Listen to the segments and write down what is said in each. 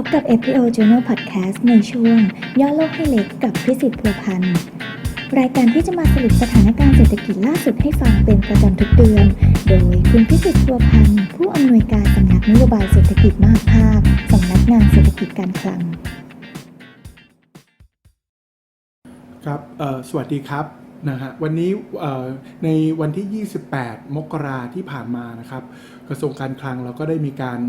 พบกับ FPO Journal Podcast ในช่วง ย่อโลกให้เล็กกับพิสิทธิ์พัวพันธ์รายการที่จะมาสรุปสถานการณ์เศรษฐกิจล่าสุดให้ฟังเป็นประจำทุกเดือน โดยคุณพิสิทธิ์พัวพันธ์ผู้อำนวยการสำนักนโยบายเศรษฐกิจมหาภาคสำนักงานเศรษฐกิจการคลัง ครับสวัสดีครับ นะฮะวันนี้ในวันที่ 28 มกราที่ผ่านมานะครับ กระทรวงการคลังเราก็ได้มีการ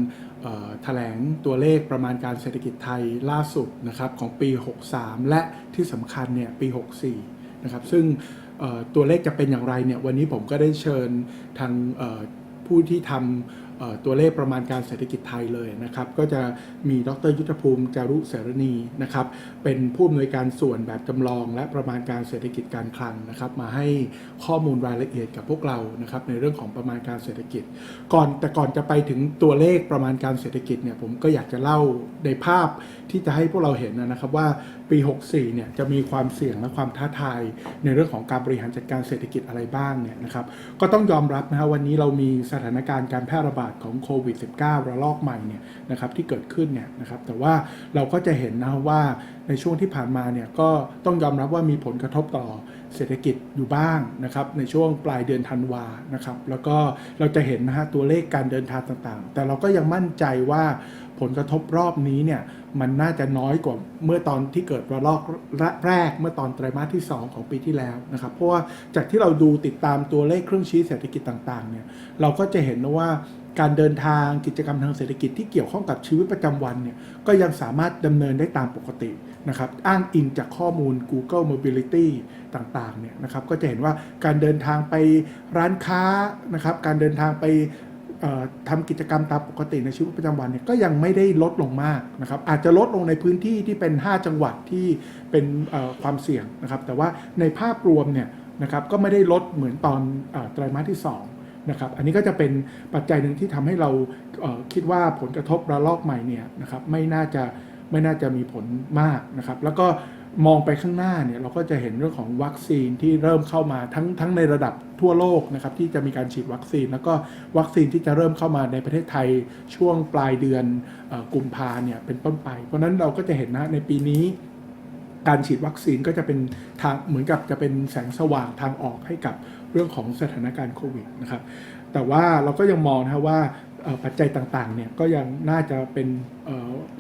เอ่อแถลงตัวเลขประมาณการเศรษฐกิจไทยล่าสุดนะครับของปี 63 และที่สำคัญเนี่ยปี 64 นะครับ ซึ่งตัวเลขจะเป็นอย่างไรเนี่ยวันนี้ผมก็ได้เชิญทางผู้ที่ทำ ตัวเลขประมาณการเศรษฐกิจไทยเลยนะครับก็จะมีดรยุทธภูมิจารุเสรณีนะครับเป็นผู้อำนวยการส่วนแบบจำลอง และประมาณการเศรษฐกิจการคลังนะครับมาให้ข้อมูลรายละเอียดกับพวกเรานะครับในเรื่องของประมาณการเศรษฐกิจ ก่อนแต่ก่อนจะไปถึงตัวเลขประมาณการเศรษฐกิจเนี่ยผมก็อยากจะเล่าในภาพที่จะให้พวกเราเห็นนะครับว่าปี 64 เนี่ยจะมีความเสี่ยงและความท้าทายในเรื่องของการบริหารจัดการเศรษฐกิจอะไรบ้างเนี่ยนะครับก็ต้องยอมรับนะฮะวันนี้เรามีสถานการณ์การแพร่ระบาดของโควิด -19 ระลอกใหม่เนี่ยนะครับที่เกิดขึ้นเนี่ยนะครับแต่ว่าเราก็จะเห็นนะว่าในช่วงที่ผ่านมาเนี่ยก็ต้องยอมรับว่ามีผลกระทบต่อ เศรษฐกิจอยู่บ้างนะครับในช่วงปลายเดือนธันวานะครับแล้วก็เราจะเห็นนะฮะตัวเลขการเดินทางต่างๆ แต่เราก็ยังมั่นใจว่าผลกระทบรอบนี้เนี่ยมันน่าจะน้อยกว่าเมื่อตอนที่เกิดระลอกแรกเมื่อตอนไตรมาสที่ 2 ของปีที่แล้วนะครับเพราะว่าจากที่เราดูติดตามตัวเลขเครื่องชี้เศรษฐกิจต่างๆเนี่ยเราก็จะเห็นนะว่าการเดินทางกิจกรรมทางเศรษฐกิจที่เกี่ยวข้องกับชีวิตประจำวันเนี่ยก็ยังสามารถดำเนินได้ตามปกตินะครับอ้างอิงจากข้อมูล Google Mobility ต่างๆเนี่ยนะครับก็จะเห็นว่าการเดินทางไปร้านค้านะครับการเดินทางไปเอ่อทำกิจกรรมตามปกติในชีวิตประจำวันเนี่ยก็ยังไม่ได้ลดลงมากนะครับอาจจะลดลงในพื้นที่ที่เป็น 5 จังหวัดที่เป็นความเสี่ยงนะครับแต่ว่าในภาพรวมเนี่ยนะครับก็ไม่ได้ลดเหมือนตอนไตรมาสที่2นะครับอันนี้ก็จะเป็นปัจจัยหนึ่งที่ทำให้เราเคิดว่าผลกระทบระลอกใหม่เนี่ยนะครับไม่น่าจะไม่น่าจะมีผลมากนะครับแล้วก็ มองไปข้างหน้าเนี่ยเราก็จะเห็นเรื่องของวัคซีนที่เริ่มเข้ามาทั้งทั้งในระดับทั่วโลกนะครับที่จะมีการฉีดวัคซีน แล้วก็วัคซีนที่จะเริ่มเข้ามาในประเทศไทยช่วงปลายเดือนกุมภาเนี่ยเป็นต้นไป เพราะนั้นเราก็จะเห็นนะในปีนี้ การฉีดวัคซีนก็จะเป็นทางเหมือนกับจะเป็นแสงสว่างทางออกให้กับ เรื่องของสถานการณ์โควิดนะครับ แต่ว่าเราก็ยังมองนะว่าปัจจัยต่างๆเนี่ยก็ยังน่าจะเป็น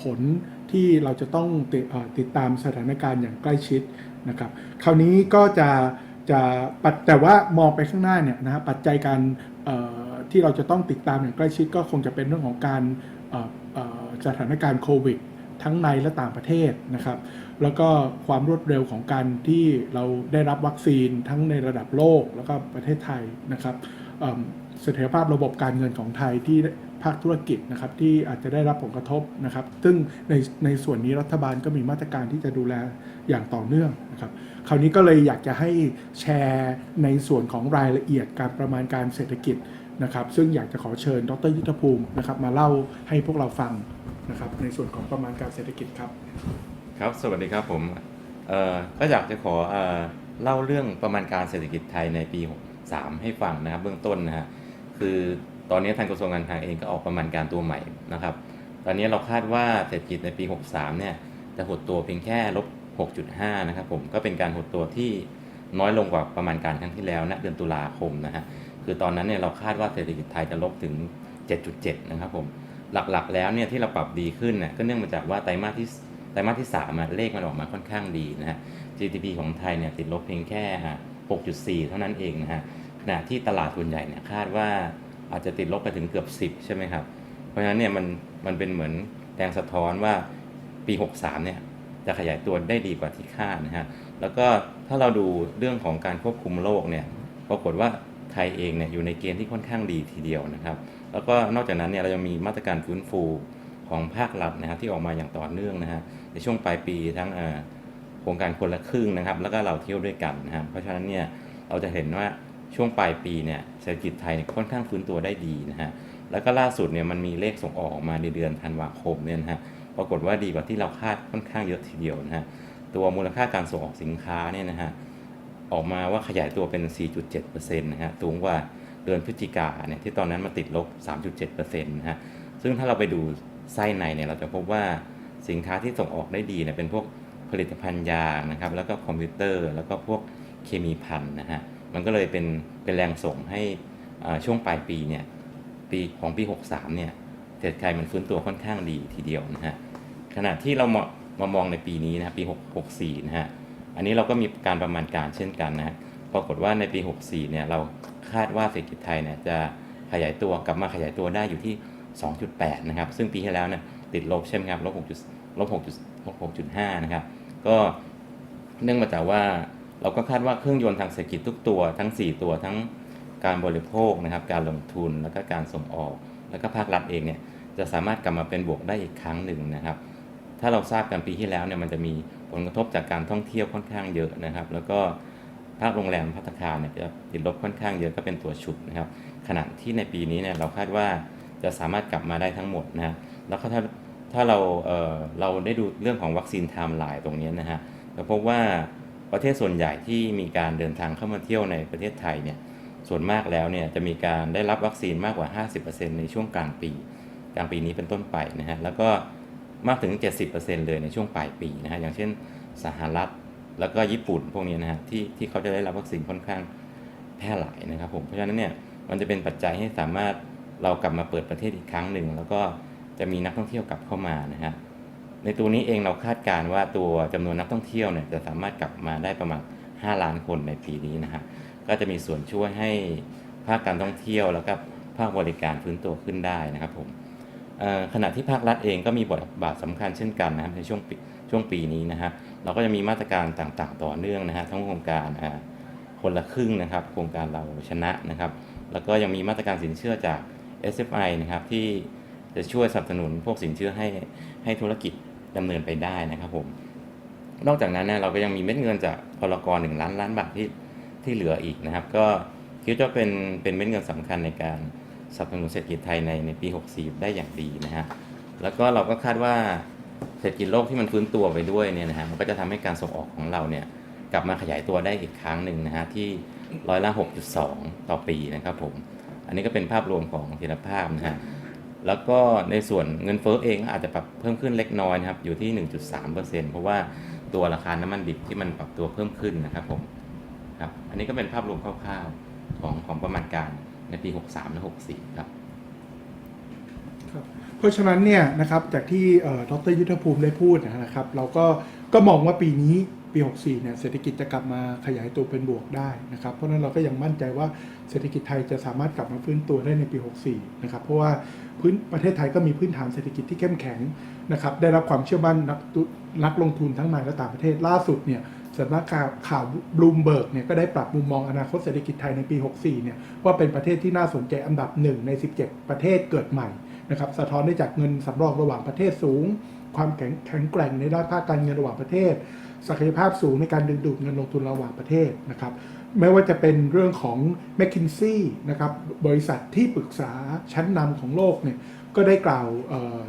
ผลที่เราจะต้องติตดตามสถานการณ์อย่างใกล้ชิดนะครับ คราวนี้ก็จะจะปัจแต่ว่ามองไปข้างหน้าเนี่ยนะฮะปัจจัยการที่เราจะต้องติดตามอย่างใกล้ชิดก็คงจะเป็นเรื่องของการสถานการณ์โควิด ทั้งในและต่างประเทศนะครับ แล้วก็ความรวดเร็วของการที่เราได้รับวัคซีนทั้งในระดับโลกแล้วก็ประเทศไทยนะครับเสถียรภาพระบบการเงินของไทยที่ภาคธุรกิจนะครับที่อาจจะได้รับผลกระทบนะครับ ซึ่งในในส่วนนี้รัฐบาลก็มีมาตรการที่จะดูแลอย่างต่อเนื่องนะครับ คราวนี้ก็เลยอยากจะให้แชร์ในส่วนของรายละเอียดการประมาณการเศรษฐกิจนะครับ ซึ่งอยากจะขอเชิญดรยุทธภูมินะครับมาเล่าให้พวกเราฟัง นะครับในส่วนของประมาณการเศรษฐกิจครับ ครับ สวัสดีครับผมเอ่อก็อยากจะขอเอ่อเล่าเรื่องประมาณการเศรษฐกิจไทยในปี 63 ให้ฟังนะครับเบื้องต้นนะฮะคือตอนนี้ทางกระทรวงการคลังเองก็ออกประมาณการตัวใหม่นะครับ ตอนนี้เราคาดว่าเศรษฐกิจในปี 63 เนี่ยจะหดตัวเพียงแค่ลบ 6.5 นะครับผมก็เป็นการหดตัวที่น้อยลงกว่าประมาณการครั้งที่แล้วนะเดือนตุลาคมนะฮะคือตอนนั้นเนี่ยเราคาดว่าเศรษฐกิจไทยจะลบถึง 7.7 นะครับผม หลักๆ แล้วเนี่ยที่เราปรับดีขึ้นเนี่ยก็เนื่องมาจากว่าไตรมาสที่ไตรมาสที่3อะเลขมันออกมาค่อนข้างดีนะฮะ GDP ของไทยเนี่ยติดลบเพียงแค่ 6.4 เท่านั้นเองนะฮะขณะที่ตลาดทุนใหญ่เนี่ยคาดว่าอาจจะติดลบไปถึงเกือบ 10 ใช่ไหมครับ เพราะฉะนั้นเนี่ยมันมันเป็นเหมือนแรงสะท้อนว่าปี 63 เนี่ยจะขยายตัวได้ดีกว่าที่คาดนะฮะ แล้วก็ถ้าเราดูเรื่องของการควบคุมโรคเนี่ยปรากฏว่า ทยเองเนี่ยอยู่ในเกณฑ์ที่ค่อนข้างดีทีเดียวนะครับ แล้วก็นอกจากนั้นเนี่ยเรายังมีมาตรการฟื้นฟูของภาครัฐนะครับที่ออกมาอย่างต่อเนื่องนะฮะในช่วงปลายปีทั้งโครงการคนละครึ่งนะครับ แล้วก็เราเที่ยวด้วยกันนะครับเพราะฉะนั้นเนี่ยเราจะเห็นว่าช่วงปลายปีเนี่ยเศรษฐกิจไทยค่อนข้างฟื้นตัวได้ดีนะฮะแล้วก็ล่าสุดเนี่ยมันมีเลขส่งออกออกมาในเดือนธันวาคมเนี่ยนะฮะปรากฏว่าดีกว่าที่เราคาดค่อนข้างเยอะทีเดียวนะฮะตัวมูลค่าการส่งออกสินค้าเนี่ยนะฮะ ออกมาว่าขยายตัวเป็น 4.7%นะฮะ สูงกว่าเดือนพฤศจิกาเนี่ยที่ตอนนั้นมาติดลบ 3.7%นะฮะ ซึ่งถ้าเราไปดูไส้ในเนี่ยเราจะพบว่าสินค้าที่ส่งออกได้ดีเนี่ยเป็นพวกผลิตภัณฑ์ยางนะครับ แล้วก็คอมพิวเตอร์ แล้วก็พวกเคมีพันนะฮะ มันก็เลยเป็นเป็นแรงส่งให้ช่วงปลายปีเนี่ยปีของปี 63 เนี่ยเศรษฐกิจมันฟื้นตัวค่อนข้างดีทีเดียวนะฮะ ขณะที่เรามามามองในปีนี้นะครับปี 6 64 นะฮะ อันนี้เราก็มีการประมาณการเช่นกันนะฮะปรากฏว่าในปี 64 เนี่ยเราคาดว่าเศรษฐกิจไทยเนี่ยจะขยายตัวกลับมาขยายตัวได้อยู่ที่ 2.8 นะครับ ซึ่งปีที่แล้วเนี่ยติดลบใช่ไหมครับลบ6ลบ6 6.5 นะครับ ก็เนื่องมาจากว่าเราก็คาดว่าเครื่องยนต์ทางเศรษฐกิจทุกตัวทั้ง 4 ตัวทั้งการบริโภคนะครับ การลงทุนแล้วก็การส่งออก แล้วก็ภาครัฐเองเนี่ยจะสามารถกลับมาเป็นบวกได้อีกครั้งหนึ่งนะครับ ถ้าเราทราบกันปีที่แล้วเนี่ยมันจะมี ผลกระทบจากการท่องเที่ยวค่อนข้างเยอะนะครับ แล้วก็ภาคโรงแรมพัตตาคารเนี่ยจะติดลบค่อนข้างเยอะก็เป็นตัวฉุดนะครับขณะที่ในปีนี้เนี่ยเราคาดว่าจะสามารถกลับมาได้ทั้งหมดนะฮะแล้วก็ถ้าถ้าเราเออเราได้ดูเรื่องของวัคซีนไทม์ไลน์ตรงนี้นะฮะเราพบว่าประเทศส่วนใหญ่ที่มีการเดินทางเข้ามาเที่ยวในประเทศไทยเนี่ยส่วนมากแล้วเนี่ยจะมีการได้รับวัคซีนมากกว่า 50%ในช่วงกลางปี กลางปีนี้เป็นต้นไปนะฮะแล้วก็ มากถึง 70%เลยในช่วงปลายปีนะฮะอย่างเช่นสหรัฐแล้วก็ญี่ปุ่นพวกนี้นะฮะที่ที่เขาจะได้รับวัคซีนค่อนข้างแพร่หลายนะครับผมเพราะฉะนั้นเนี่ยมันจะเป็นปัจจัยให้สามารถเรากลับมาเปิดประเทศอีกครั้งหนึ่ง แล้วก็จะมีนักท่องเที่ยวกลับเข้ามานะฮะในตัวนี้เองเราคาดการณ์ว่าตัวจำนวนนักท่องเที่ยวเนี่ยจะสามารถกลับมาได้ประมาณ 5 ล้านคนในปีนี้นะฮะก็จะมีส่วนช่วยให้ภาคการท่องเที่ยวแล้วก็ภาคบริการฟื้นตัวขึ้นได้นะครับผม ขณะที่ภาครัฐเองก็มีบทบาทสำคัญเช่นกันนะครับในช่วงปีช่วงปีนี้นะฮะเราก็จะมีมาตรการต่างๆ ต่อเนื่องนะฮะทั้งโครงการคนละครึ่งนะครับ โครงการเราชนะนะครับ แล้วก็ยังมีมาตรการสินเชื่อจาก SFI นะครับที่จะช่วยสนับสนุนพวกสินเชื่อให้ให้ธุรกิจดำเนินไปได้นะครับผมนอกจากนั้นเนี่ยเราก็ยังมีเม็ดเงินจากพลกรหนึ่งล้านล้านบาทที่ที่เหลืออีกนะครับ ก็คิดว่าเป็นเป็นเม็ดเงินสำคัญในการ สนับสนุนเศรษฐกิจไทยในในปี 64 ได้อย่างดีนะฮะแล้วก็เราก็คาดว่าเศรษฐกิจโลกที่มันฟื้นตัวไปด้วยเนี่ยนะฮะมันก็จะทำให้การส่งออกของเราเนี่ยกลับมาขยายตัวได้อีกครั้งหนึ่งนะฮะที่ร้อยละ 6.2 ต่อปีนะครับผมอันนี้ก็เป็นภาพรวมของธีรภาพนะฮะแล้วก็ในส่วนเงินเฟ้อเองอาจจะปรับเพิ่มขึ้นเล็กน้อยนะครับอยู่ที่ 1.3%เพราะว่าตัวราคาน้ำมันดิบที่มันปรับตัวเพิ่มขึ้นนะครับผมครับอันนี้ก็เป็นภาพรวมคร่าวๆของของประมาณการ ในปี 63 และ 64ครับครับ เพราะฉะนั้นเนี่ยนะครับจากที่ดรยุทธภูมิได้พูดนะครับ เราก็ก็มองว่าปีนี้ปี 64 เนี่ยเศรษฐกิจจะกลับมาขยายตัวเป็นบวกได้นะครับ เพราะฉะนั้นเราก็ยังมั่นใจว่าเศรษฐกิจไทยจะสามารถกลับมาฟื้นตัวได้ในปี 64 นะครับ เพราะว่าพื้นประเทศไทยก็มีพื้นฐานเศรษฐกิจที่เข้มแข็งนะครับ ได้รับความเชื่อมั่นนักนักลงทุนทั้งในและต่างประเทศล่าสุดเนี่ย สำนักข่าวบลูมเบิร์กเนี่ยก็ได้ปรับมุมมองอนาคตเศรษฐกิจไทยในปี 64 เนี่ยว่าเป็นประเทศที่น่าสนใจอันดับหนึ่งใน 17 ประเทศเกิดใหม่นะครับสะท้อนได้จากเงินสำรองระหว่างประเทศสูง ความแข็งแข็งแกร่งในด้านภาคการเงินระหว่างประเทศ ศักยภาพสูงในการดึงดูดเงินลงทุนระหว่างประเทศนะครับไม่ว่าจะเป็นเรื่องของ m c k i n s e y นะครับบริษัทที่ปรึกษาชั้นนำของโลกเนี่ยก็ได้กล่าว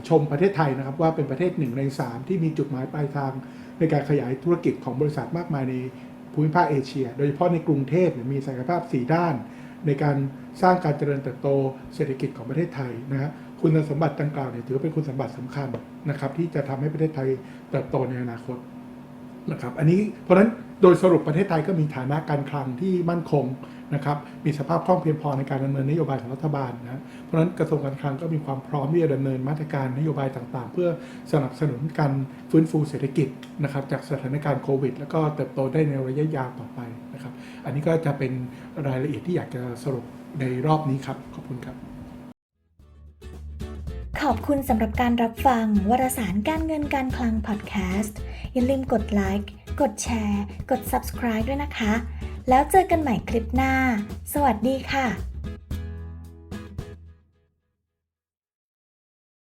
ชมประเทศไทยนะครับว่าเป็นประเทศหนึ่งใน 3 ที่มีจุดหมายปลายทาง ในการขยายธุรกิจของบริษัทมากมายในภูมิภาคเอเชีย โดยเฉพาะในกรุงเทพเนี่ยมีศักยภาพ 4 ด้าน ในการสร้างการเจริญเติบโตเศรษฐกิจของประเทศไทยนะฮะคุณสมบัติดังกล่าวเนี่ยถือว่าเป็นคุณสมบัติสำคัญนะครับที่จะทำให้ประเทศไทยเติบโตในอนาคต นะครับอันนี้เพราะฉะนั้นโดยสรุปประเทศไทยก็มีฐานะการคลังที่มั่นคงนะครับมีสภาพคล่องเพียงพอในการดำเนินนโยบายของรัฐบาลนะเพราะฉะนั้นกระทรวงการคลังก็มีความพร้อมที่จะดำเนินมาตรการนโยบายต่างๆ เพื่อสนับสนุนการฟื้นฟูเศรษฐกิจนะครับจากสถานการณ์โควิด แล้วก็เติบโตได้ในระยะยาวต่อไปนะครับอันนี้ก็จะเป็นรายละเอียดที่อยากจะสรุปในรอบนี้ครับขอบคุณครับขอบคุณสำหรับการรับฟังวารสารการเงินการคลังพอดแคสต์ อย่าลืมกดไลค์กดแชร์ กด subscribe ด้วยนะคะ แล้วเจอกันใหม่คลิปหน้า สวัสดีค่ะ